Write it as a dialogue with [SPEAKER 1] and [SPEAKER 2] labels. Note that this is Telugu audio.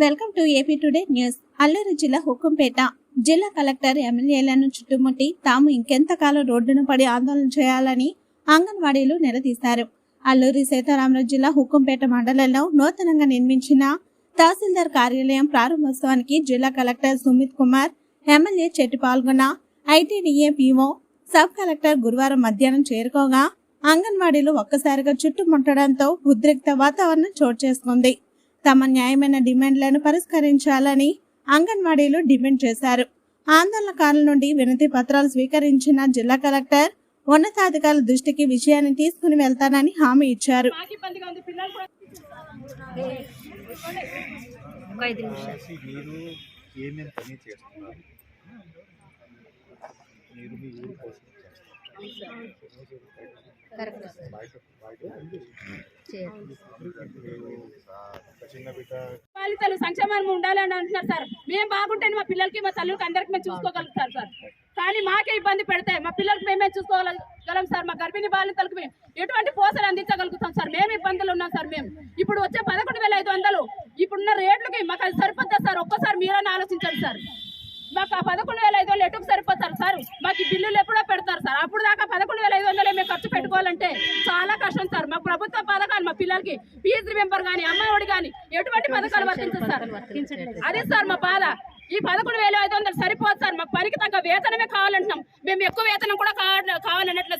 [SPEAKER 1] Welcome to AP today news. Alluri జిల్లా హుకుంపేట జిల్లా కలెక్టర్ ఎమ్మెల్యేలను చుట్టుముట్టి తాము ఇంకెంతకాలం రోడ్డును పడి ఆందోళన చేయాలని అంగన్వాడీలు నిలదీశారు. అల్లూరి సీతారామరాజు జిల్లా హుకుంపేట మండలంలో నూతనంగా నిర్మించిన తహసీల్దార్ కార్యాలయం ప్రారంభోత్సవానికి జిల్లా కలెక్టర్ సుమిత్ కుమార్ ఎమ్మెల్యే చెట్టు పాల్గొన్న ఐటీడీఏ పీఓ సబ్ కలెక్టర్ గురువారం మధ్యాహ్నం చేరుకోగా అంగన్వాడీలు ఒక్కసారిగా చుట్టుముట్టడంతో ఉద్రిక్త వాతావరణం చోటు చేసుకుంది తమ న్యాయమైన డిమాండ్లను పరిష్కరించాలని అంగన్వాడీలు డిమాండ్ చేశారు. ఆందోళనకారుల నుండి వినతి పత్రాలు స్వీకరించిన జిల్లా కలెక్టర్ ఉన్నతాధికారుల దృష్టికి విషయాన్ని తీసుకుని వెళ్తానని హామీ ఇచ్చారు.
[SPEAKER 2] కరెక్ట్.
[SPEAKER 3] బాలితలు సంక్షేమం ఉండాలని అంటున్నారు సార్. మేము బాగుంటేనే మా పిల్లలకి మా తల్లికి అందరికి మేము చూసుకోగలుగుతారు సార్. కానీ మాకే ఇబ్బంది పెడితే మా పిల్లలకి మేమే చూసుకోగలం సార్. మా గర్భిణీ బాలితలకు మేము ఎటువంటి పోసలు అందించగలుగుతాం సార్. మేము ఇబ్బందులు ఉన్నాం సార్ మేము ఇప్పుడు వచ్చే పదకొండు వేల ఐదు వందలు ఇప్పుడున్న రేట్లకి మాకు అది సరిపోద్దా సార్? ఒక్కసారి మీరని ఆలోచించండి సార్. మాకు ఆ పదకొండు వేల ఐదు వందలు ఎటుకు సరిపోతారు సార్? మాకు ఈ బిల్లులు ఎప్పుడో పెడతారు సార్. అప్పుడు దాకా పదకొండు వేల ఐదు వందలు మేము ఖర్చు పెట్టుకోవాలంటే చాలా కష్టం సార్. మా ప్రభుత్వ పథకాలు పిల్లలకి ఫీజు మెంబర్ కానీ అమ్మాయి కానీ ఎటువంటి పథకాలు వర్తించదు సార్. అదే సార్ మా బాధ. ఈ పదకొండు వేల ఐదు వందలు సరిపోదు సార్. మాకు పనికి తగ్గ వేతనమే కావాలంటున్నాం. మేము ఎక్కువ వేతనం కూడా కావాలి కావాలన్నట్లు సార్.